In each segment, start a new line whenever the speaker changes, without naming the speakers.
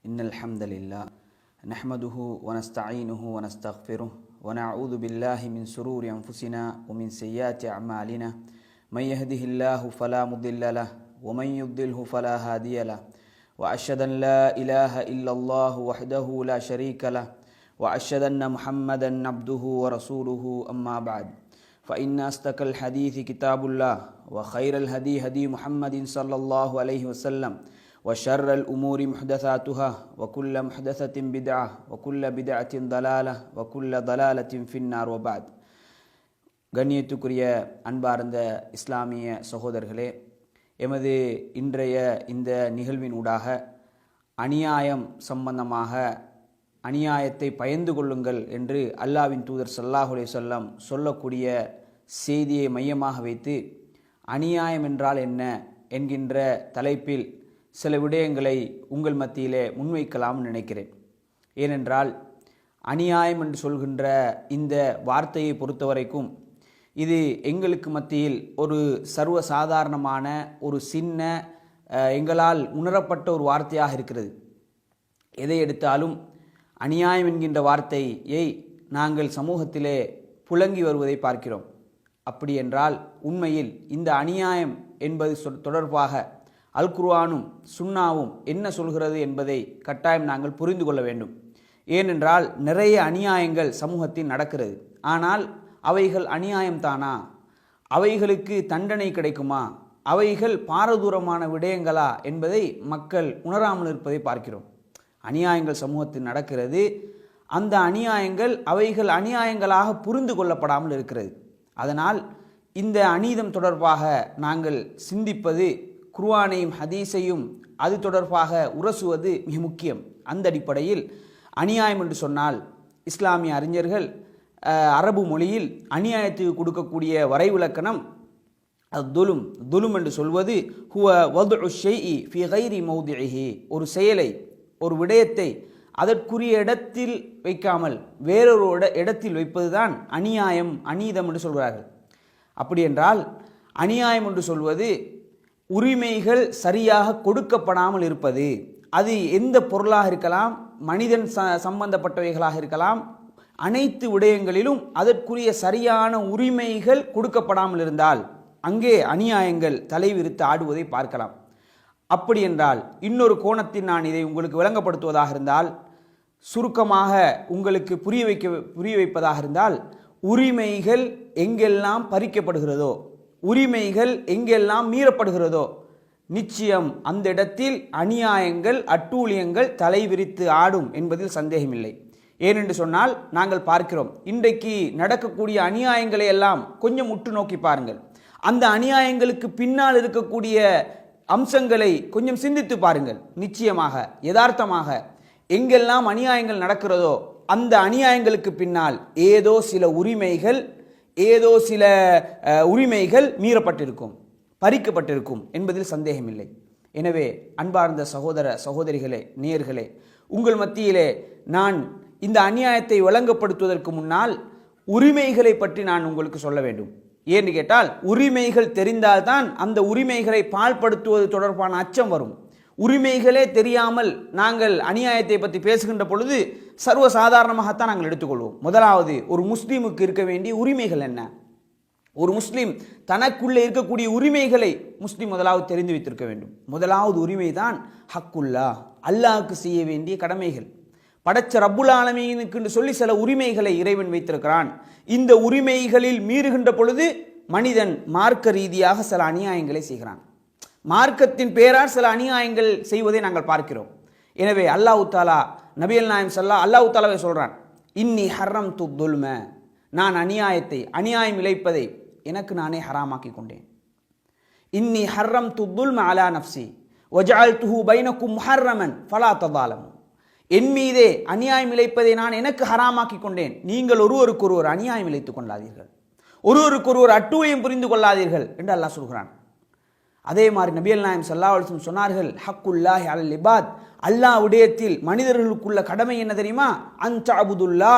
إن الحمد لله نحمده ونستعينه ونستغفره ونعوذ بالله من سرور أنفسنا ومن سيئات أعمالنا. من يهده الله فلا مضل له ومن يضلله فلا هادي له. وأشهد أن لا إله إلا الله وحده لا شريك له. وأشهد أن محمدا عبده ورسوله أما بعد. فإن أصدق الحديث كتاب الله وخير الهدي هدي محمد صلى الله عليه وسلم. وشر الأمور محدثاتها وكل محدثة بدعة وكل بدعة ضلالة وكل ضلالة في النار وبعد கண்ணியத்துக்குரிய அன்பார்ந்த இஸ்லாமிய சகோதரர்களே எமது இன்றைய இந்த நிகழ்வின் ஊடாக அநியாயம் சம்பந்தமாக அநியாயத்தை பயந்து கொள்ளுங்கள் என்று அல்லாவின் தூதர் சல்லாஹ் சொல்லம் சொல்லக்கூடிய செய்தியை மையமாக வைத்து அநியாயம் என்றால் என்ன என்கின்ற தலைப்பில் சில விடயங்களை உங்கள் மத்தியிலே முன்வைக்கலாம்னு நினைக்கிறேன். ஏனென்றால் அநியாயம் என்று சொல்கின்ற இந்த வார்த்தையை பொறுத்தவரைக்கும் இது எங்களுக்கு மத்தியில் ஒரு சர்வ சாதாரணமான ஒரு சின்ன எங்களால் உணரப்பட்ட ஒரு வார்த்தையாக இருக்கிறது. எதை எடுத்தாலும் அநியாயம் என்கின்ற வார்த்தையை நாங்கள் சமூகத்திலே புழங்கி வருவதை பார்க்கிறோம். அப்படி என்றால் உண்மையில் இந்த அநியாயம் என்பது தொடர்பாக அல் குர்ஆனும் சுன்னாவும் என்ன சொல்கிறது என்பதை கட்டாயம் நாங்கள் புரிந்து கொள்ள வேண்டும். ஏனென்றால் நிறைய அநியாயங்கள் சமூகத்தில் நடக்கிறது. ஆனால் அவைகள் அநியாயம்தானா? அவைகளுக்கு தண்டனை கிடைக்குமா? அவைகள் பாரதூரமான விடயங்களா என்பதை மக்கள் உணராமல் இருப்பதை பார்க்கிறோம். அநியாயங்கள் சமூகத்தில் நடக்கிறது. அந்த அநியாயங்கள் அவைகள் அநியாயங்களாக புரிந்து கொள்ளப்படாமல் இருக்கிறது. அதனால் இந்த அநீதம் தொடர்பாக நாங்கள் சிந்திப்பது குர்ஆனையும் ஹதீஸையும் அது தொடர்பாக உரசுவது மிக முக்கியம். அந்த அடிப்படையில் அநியாயம் என்று சொன்னால் இஸ்லாமிய அறிஞர்கள் அரபு மொழியில் அநியாயத்துக்கு கொடுக்கக்கூடிய வரைவிலக்கணம் துலும் துலும் என்று சொல்வது ஹுவ வதுஉ ஷைஇ ஃபி கைரி மௌதிஹி. ஒரு செயலை ஒரு விடயத்தை அதற்குரிய இடத்தில் வைக்காமல் வேறொரு இடத்தில் வைப்பதுதான் அநியாயம் அநீதம் என்று சொல்கிறார்கள். அப்படி என்றால் அநியாயம் என்று சொல்வது உரிமைகள் சரியாக கொடுக்கப்படாமல் இருப்பது அது எந்த பொருளாக இருக்கலாம் மனிதன் ச சம்பந்தப்பட்டவைகளாக இருக்கலாம் அனைத்து விடயங்களிலும் அதற்குரிய சரியான உரிமைகள் கொடுக்கப்படாமல் இருந்தால் அங்கே அநியாயங்கள் தலைவிரித்து ஆடுவதை பார்க்கலாம். அப்படி என்றால் இன்னொரு கோணத்தில் நான் இதை உங்களுக்கு விளங்கப்படுத்துவதாக இருந்தால் சுருக்கமாக உங்களுக்கு புரிய வைக்க புரிய வைப்பதாக இருந்தால் உரிமைகள் எங்கெல்லாம் பறிக்கப்படுகிறதோ உரிமைகள் எங்கெல்லாம் மீறப்படுகிறதோ நிச்சயம் அந்த இடத்தில் அநியாயங்கள் அட்டூழியங்கள் தலைவிரித்து ஆடும் என்பதில் சந்தேகமில்லை. ஏனென்று சொன்னால் நாங்கள் பார்க்கிறோம் இன்றைக்கு நடக்கக்கூடிய அநியாயங்களை எல்லாம் கொஞ்சம் உற்று நோக்கி பாருங்கள். அந்த அநியாயங்களுக்கு பின்னால் இருக்கக்கூடிய அம்சங்களை கொஞ்சம் சிந்தித்து பாருங்கள். நிச்சயமாக யதார்த்தமாக எங்கெல்லாம் அநியாயங்கள் நடக்கிறதோ அந்த அநியாயங்களுக்கு பின்னால் ஏதோ சில உரிமைகள் ஏதோ சில உரிமைகள் மீறப்பட்டிருக்கும் பறிக்கப்பட்டிருக்கும் என்பதில் சந்தேகமில்லை. எனவே அன்பார்ந்த சகோதர சகோதரிகளே நேயர்களே உங்கள் மத்தியிலே நான் இந்த அநியாயத்தை வழங்கப்படுத்துவதற்கு முன்னால் உரிமைகளை பற்றி நான் உங்களுக்கு சொல்ல வேண்டும். ஏன்னு கேட்டால் உரிமைகள் தெரிந்தால்தான் அந்த உரிமைகளை பால்படுத்துவது தொடர்பான அச்சம் வரும். உரிமைகளே தெரியாமல் நாங்கள் அநியாயத்தை பற்றி பேசுகின்ற பொழுது சர்வ சாதாரணமாகத்தான் நாங்கள் எடுத்துக்கொள்வோம். முதலாவது ஒரு முஸ்லீமுக்கு இருக்க வேண்டிய உரிமைகள் என்ன? ஒரு முஸ்லீம் தனக்குள்ளே இருக்கக்கூடிய உரிமைகளை முஸ்லீம் முதலாவது தெரிந்து வைத்திருக்க வேண்டும். முதலாவது உரிமை தான் ஹக்குல்லா அல்லாஹுக்கு செய்ய வேண்டிய கடமைகள். படைச்ச ரப்புல் ஆலமீனுக்கு சொல்லி சில உரிமைகளை இறைவன் வைத்திருக்கிறான். இந்த உரிமைகளில் மீறுகின்ற பொழுது மனிதன் மார்க்க ரீதியாக சில அநியாயங்களை செய்கிறான். மார்க்கத்தின் பேரால் சில அநியாயங்கள் செய்வதை நாங்கள் பார்க்கிறோம். எனவே அல்லாஹ் தாலா நபியல் நாயம் சல்லா அல்லாஹ் தாலாவை சொல்கிறான் இன்னி ஹர்ரம் து துல்ம நான் அநியாயத்தை அநியாயம் இழைப்பதை எனக்கு நானே ஹராமாக்கி கொண்டேன். இன்னி ஹர்ரம் து துல்ம அலா நப்சி ஒஜால் துஹு பைனக்கும் ஹர்ரமன் ஃபலா ததாலம் என் மீதே அநியாயம் இழைப்பதை நான் எனக்கு ஹராமாக்கி கொண்டேன். நீங்கள் ஒருவருக்கொருவர் அநியாயம் இழைத்துக் கொள்ளாதீர்கள். ஒருவருக்கொருவர் அட்டுவையும் புரிந்து கொள்ளாதீர்கள் என்று அல்லாஹ் சொல்கிறான். அதே மாதிரி நபியல் நாயம் சல்லா சொன்னார்கள் ஹக்குல்லாஹி அல் இபாத். அல்லாஹ் விடயத்தில் மனிதர்களுக்குள்ள கடமை என்ன தெரியுமா? அன்சாபுதுல்லா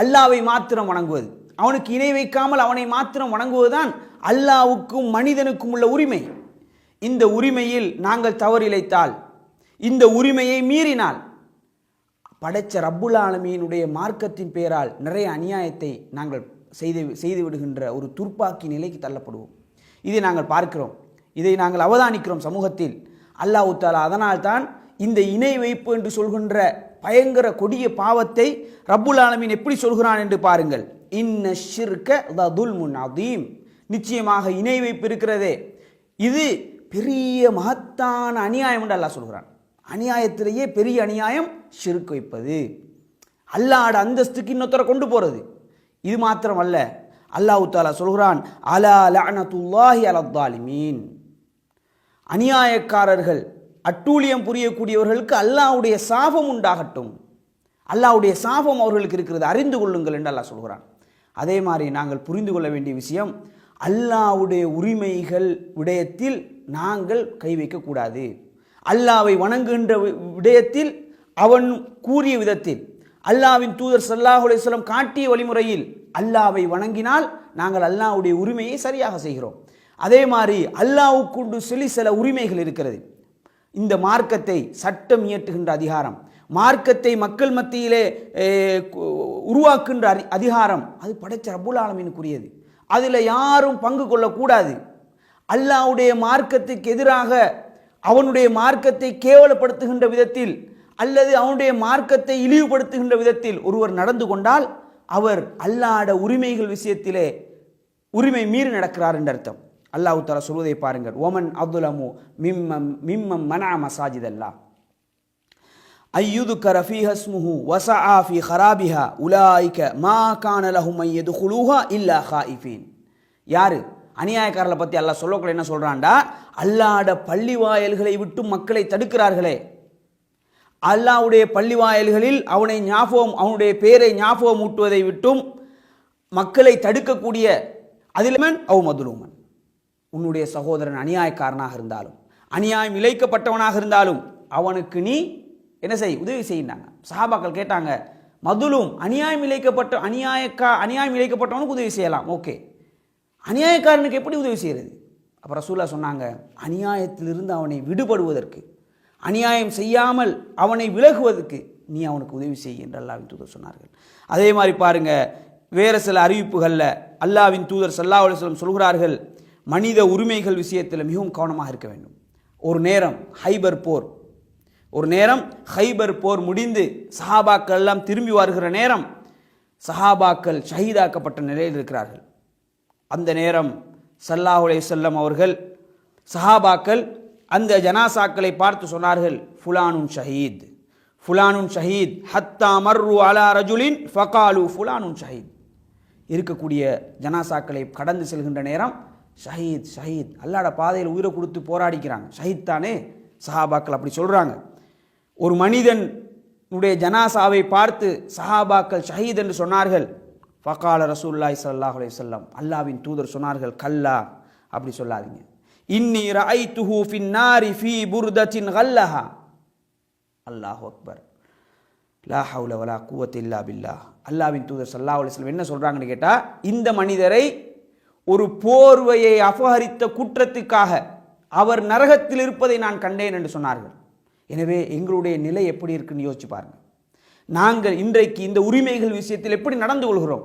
அல்லாவை மாத்திரம் வணங்குவது. அவனுக்கு இணை வைக்காமல் அவனை மாத்திரம் வணங்குவதுதான் அல்லாவுக்கும் மனிதனுக்கும் உள்ள உரிமை. இந்த உரிமையில் நாங்கள் தவறிழைத்தால் இந்த உரிமையை மீறினால் படைச்ச ரப்புல் ஆலமியினுடைய மார்க்கத்தின் பெயரால் நிறைய அநியாயத்தை நாங்கள் செய்து செய்து விடுகின்ற ஒரு துர்ப்பாக்கி நிலைக்கு தள்ளப்படுவோம். இதை நாங்கள் பார்க்கிறோம். இதை நாங்கள் அவதானிக்கிறோம் சமூகத்தில். அல்லாஹ் தாலா அதனால்தான் இந்த இணை வைப்பு என்று சொல்கின்ற பயங்கர கொடிய பாவத்தை ரப்புல் ஆலமீன் எப்படி சொல்கிறான் என்று பாருங்கள். இன்ன ஷிர்க துல்முன் அதீம். நிச்சயமாக இணை வைப்பு இருக்கிறதே. இது பெரிய மகத்தான அநியாயம் என்று அல்லாஹ் சொல்கிறான். அநியாயத்திலேயே பெரிய அநியாயம் ஷிர்க் வைப்பது. அல்லாட அந்தஸ்துக்கு இன்னொருத்தரை கொண்டு போகிறது இது மாத்திரம் அல்ல அல்லாஹ் தாலா சொல்கிறான் அலா லஅனத்துல்லாஹி அலத்தாலிமீன் அநியாயக்காரர்கள் அட்டூழியம் புரியக்கூடியவர்களுக்கு அல்லாவுடைய சாபம் உண்டாகட்டும். அல்லாஹ்வுடைய சாபம் அவர்களுக்கு இருக்கிறது. அறிந்து கொள்ளுங்கள் என்று அல்லாஹ் சொல்கிறான். அதே மாதிரி நாங்கள் புரிந்து கொள்ள வேண்டிய விஷயம் அல்லாஹ்வுடைய உரிமைகள் விடயத்தில் நாங்கள் கை வைக்கக்கூடாது அல்லாவை வணங்குகின்ற வி- விடயத்தில் அவன் கூறிய விதத்தில் அல்லாவின் தூதர் சல்லாஹுலேஸ்வரம் காட்டிய வழிமுறையில் அல்லாவை வணங்கினால் நாங்கள் அல்லாஹ்வுடைய உரிமையை சரியாக செய்கிறோம். அதே மாதிரி அல்லாஹ்வுக்குண்டு சொல்லி சில உரிமைகள் இருக்கிறது. இந்த மார்க்கத்தை சட்டம் இயற்றுகின்ற அதிகாரம் மார்க்கத்தை மக்கள் மத்தியிலே உருவாக்குகின்ற அதி- அதிகாரம் அது படைச்ச ரப்புல் ஆலமீனுக்குரியது. அதில் யாரும் பங்கு கொள்ளக்கூடாது. அல்லாஹ்வுடைய மார்க்கத்துக்கு எதிராக அவனுடைய மார்க்கத்தை கேவலப்படுத்துகின்ற விதத்தில் அல்லது அவனுடைய மார்க்கத்தை இழிவுபடுத்துகின்ற விதத்தில் ஒருவர் நடந்து கொண்டால் அவர் அல்லாட உரிமைகள் விஷயத்திலே உரிமை மீறி நடக்கிறார் என்று அர்த்தம் அல்லாஹ் தாலா சொல்வதை பாருங்கள். ஓமன் அப்துலமு மிம்மம் மிம்மம் மனா மசாஜித் அல்லா ஐயுதுக்கர ரஃபி ஹஸ்முஹு வசா ஆஃபி ஹராபிஹா உலாய்க்க மா கான லஹும் ஐ யதுகுலூஹா இல்லா ஹாயிஃபீன் யாரு? அநியாயக்காரர்களை பற்றி அல்லாஹ் சொல்லக்கூட என்ன சொல்கிறான்டா அல்லாட பள்ளி வாயல்களை விட்டு மக்களை தடுக்கிறார்களே. அல்லாவுடைய பள்ளி வாயல்களில் அவனை ஞாபகம் அவனுடைய பேரை ஞாபகம் ஊட்டுவதை விட்டும் மக்களை தடுக்கக்கூடிய அதிலமன் அவ் மதுலூமன். உன்னுடைய சகோதரன் அநியாயக்காரனாக இருந்தாலும் அநியாயம் இழைக்கப்பட்டவனாக இருந்தாலும் அவனுக்கு நீ என்ன செய் உதவி செய்யினாங்க சஹாபாக்கள் கேட்டாங்க மதுலும் அநியாயம் இழைக்கப்பட்ட அநியாயக்கா அநியாயம் இழைக்கப்பட்டவனுக்கு உதவி செய்யலாம். ஓகே. அநியாயக்காரனுக்கு எப்படி உதவி செய்கிறது அப்புறம் ரசூலா சொன்னாங்க அநியாயத்திலிருந்து அவனை விடுபடுவதற்கு அநியாயம் செய்யாமல் அவனை விலகுவதற்கு நீ அவனுக்கு உதவி செய் என்று அல்லாவின் தூதர் சொன்னார்கள். அதே மாதிரி பாருங்கள் வேறு சில அறிவிப்புகளில் அல்லாவின் தூதர் சல்லா அலுவலம் சொல்கிறார்கள் மனித உரிமைகள் விஷயத்தில் மிகவும் கவனமாக இருக்க வேண்டும். ஒரு நேரம் ஹைபர் போர். ஒரு நேரம் ஹைபர் போர் முடிந்து சஹாபாக்கள் எல்லாம் திரும்பி வருகிற நேரம் சஹாபாக்கள் ஷஹீதாக்கப்பட்ட நிலையில் இருக்கிறார்கள். அந்த நேரம் சல்லாஹுலே செல்லம் அவர்கள் சஹாபாக்கள் அந்த ஜனாசாக்களை பார்த்து சொன்னார்கள் ஃபுலானுன் ஷஹீத் ஃபுலானுன் ஷஹீத் ஹத்தா மர்ரு அலா ரஜுலின் ஃபகாலு ஃபுலானுன் ஷஹீத். இருக்கக்கூடிய ஜனாசாக்களை கடந்து செல்கின்ற நேரம் ஷஹீத் ஷஹீத். அல்லாட பாதையில் உயிரை கொடுத்து போராடிக்கிறாங்க. ஷஹீத் தானே? சஹாபாக்கள் அப்படி சொல்கிறாங்க ஒரு மனிதன் உடைய ஜனாசாவை பார்த்து சஹாபாக்கள் ஷஹீத் என்று சொன்னார்கள். ஃபகால ரசூல்லாய் சல்லாஹ் அலையம் அல்லாவின் தூதர் சொன்னார்கள் கல்லா அப்படி சொல்லாதீங்க. இன்னி துஹூ ஃபின் நாரி ஃபீ புர்தத்தின் கல்லஹா. அல்லாஹ் அக்பர். லா ஹவுல வலா குவத் இல்லா பில்லா அல்லாவின் தூதர் சல்லாஹ் அலைஹி என்ன சொல்றாங்கன்னு கேட்டா இந்த மனிதரை ஒரு போர்வையை அபகரித்த குற்றத்துக்காக அவர் நரகத்தில் இருப்பதை நான் கண்டேன் என்று சொன்னார்கள். எனவே எங்களுடைய நிலை எப்படி இருக்குன்னு யோசிச்சு பாருங்கள் நாங்கள் இன்றைக்கு இந்த உரிமைகள் விஷயத்தில் எப்படி நடந்து கொள்கிறோம்?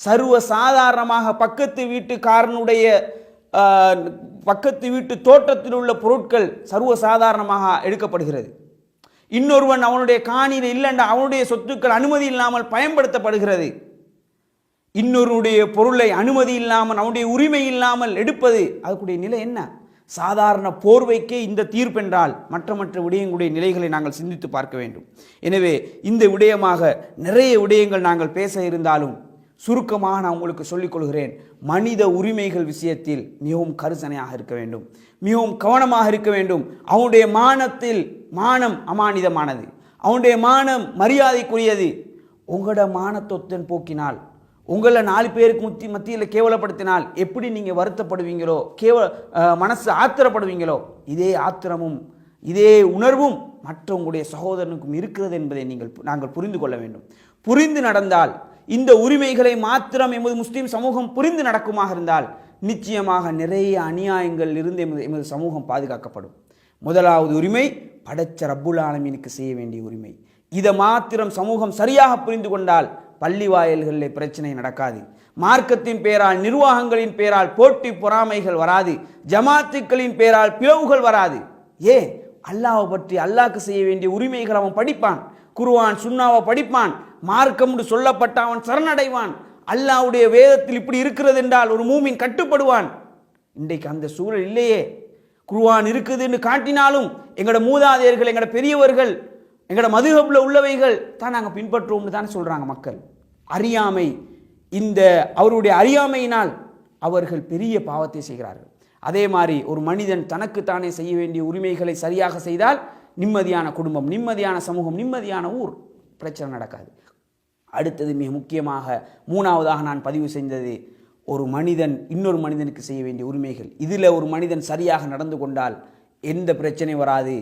சர்வ சாதாரணமாக பக்கத்து வீட்டுக்காரனுடைய பக்கத்து வீட்டு தோட்டத்தில் உள்ள பொருட்கள் சர்வ சாதாரணமாக எடுக்கப்படுகிறது. இன்னொருவன் அவனுடைய காணியில் இல்லைண்டா அவனுடைய சொத்துக்கள் அனுமதி இல்லாமல் பயன்படுத்தப்படுகிறது. இன்னொருடைய பொருளை அனுமதி இல்லாமல் அவனுடைய உரிமை இல்லாமல் எடுப்பது அதுக்குடைய நிலை என்ன? சாதாரண போர்வைக்கே இந்த தீர்ப்பென்றால் மற்ற மற்ற விடயங்களுடைய நிலைகளை நாங்கள் சிந்தித்து பார்க்க வேண்டும். எனவே இந்த விடயமாக நிறைய விடயங்கள் நாங்கள் பேச இருந்தாலும் சுருக்கமாக நான் உங்களுக்கு சொல்லிக் கொள்கிறேன். மனித உரிமைகள் விஷயத்தில் மிகவும் கரிசனையாக இருக்க வேண்டும். மிகவும் கவனமாக இருக்க வேண்டும். அவனுடைய மானத்தில் மானம் அமானிதமானது. அவனுடைய மானம் மரியாதைக்குரியது. உங்களோட மானத்தொத்தன் போக்கினால் உங்களை நாலு பேருக்கு முத்தி மத்தியில் கேவலப்படுத்தினால் எப்படி நீங்கள் வருத்தப்படுவீங்களோ கேவ மனசு ஆத்திரப்படுவீங்களோ இதே ஆத்திரமும் இதே உணர்வும் மற்ற உங்களுடைய சகோதரனுக்கும் இருக்கிறது என்பதை நீங்கள் நாங்கள் புரிந்து கொள்ள வேண்டும். புரிந்து நடந்தால் இந்த உரிமைகளை மாத்திரம் எமது முஸ்லீம் சமூகம் புரிந்து நடக்குமாக இருந்தால் நிச்சயமாக நிறைய அநியாயங்கள் இருந்து எமது எமது சமூகம் பாதுகாக்கப்படும். முதலாவது உரிமை படைச்ச ரப்புல் ஆலமீனுக்கு செய்ய வேண்டிய உரிமை. இதை மாத்திரம் சமூகம் சரியாக புரிந்து கொண்டால் பள்ளி வாயில்களில் பிரச்சனை நடக்காது. மார்க்கத்தின் பேரால் நிர்வாகங்களின் பேரால் போட்டி பொறாமைகள் வராது. ஜமாத்துக்களின் பேரால் பிளவுகள் வராது. ஏ அல்லாவை பற்றி அல்லாக்கு செய்ய வேண்டிய உரிமைகள் அவன் படிப்பான். குருவான் சுண்ணாவை படிப்பான். மார்க்கம்னு சொல்லப்பட்ட அவன் சரணடைவான். அல்லாஹ்வுடைய வேதத்தில் இப்படி இருக்கிறது என்றால் ஒரு மூமின் கட்டுப்படுவான். இன்றைக்கு அந்த சூழல் இல்லையே. குருவான் இருக்குதுன்னு காட்டினாலும் எங்களோட மூதாதையர்கள் எங்களோட பெரியவர்கள் எங்களோட மதுகப்பில் உள்ளவைகள் தான் நாங்கள் பின்பற்றுவோம்னு தானே சொல்கிறாங்க மக்கள். அறியாமை. இந்த அவருடைய அறியாமையினால் அவர்கள் பெரிய பாவத்தை செய்கிறார்கள். அதே மாதிரி ஒரு மனிதன் தனக்குத்தானே செய்ய வேண்டிய உரிமைகளை சரியாக செய்தால் நிம்மதியான குடும்பம் நிம்மதியான சமூகம் நிம்மதியான ஊர் பிரச்சனை நடக்காது. அடுத்தது மிக முக்கியமாக மூணாவதாக நான் பதிவு செய்தது ஒரு மனிதன் இன்னொரு மனிதனுக்கு செய்ய வேண்டிய உரிமைகள். இதில் ஒரு மனிதன் சரியாக நடந்து கொண்டால் எந்த பிரச்சனை வராது.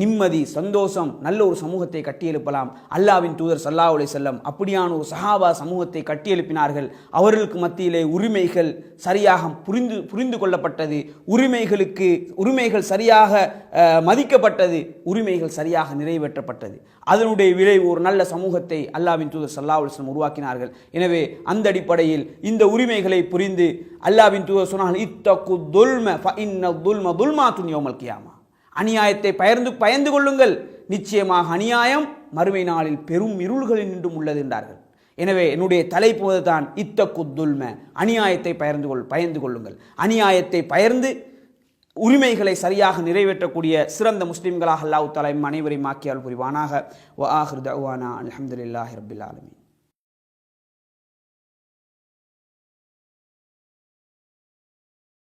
நிம்மதி சந்தோஷம் நல்ல ஒரு சமூகத்தை கட்டியெழுப்பலாம். அல்லாவின் தூதர் சல்லா அலை செல்லம் அப்படியான ஒரு சஹாபா சமூகத்தை கட்டியெழுப்பினார்கள். அவர்களுக்கு மத்தியிலே உரிமைகள் சரியாக புரிந்து புரிந்து கொள்ளப்பட்டது. உரிமைகளுக்கு உரிமைகள் சரியாக மதிக்கப்பட்டது. உரிமைகள் சரியாக நிறைவேற்றப்பட்டது. அதனுடைய விளைவு ஒரு நல்ல சமூகத்தை அல்லாவின் தூதர் சல்லா அலுவலம் உருவாக்கினார்கள். எனவே அந்த அடிப்படையில் இந்த உரிமைகளை புரிந்து அல்லாவின் தூதர் சொன்னார்கள் இத்தகு இன்ன துல்ம துல்மா துன்யோமல் கியாமா. அநியாயத்தை பயந்து பயந்து கொள்ளுங்கள். நிச்சயமாக அநியாயம் மறுமை நாளில் பெரும் இருள்களில் நின்றும் உள்ளது என்றார்கள். எனவே என்னுடைய தலைப்போது தான் இத்தக்கு துல்ம. அநியாயத்தை பயர்ந்து கொள் பயந்து கொள்ளுங்கள். அநியாயத்தை பயர்ந்து உரிமைகளை சரியாக நிறைவேற்றக்கூடிய சிறந்த முஸ்லிம்களாக அல்லாஹ் தலா அனைவரையும் ஆக்கியால் புரிவானாக. வ ஆஹிர் தவானா அலமதுல்லாஹி ரபில் ஆலமின்.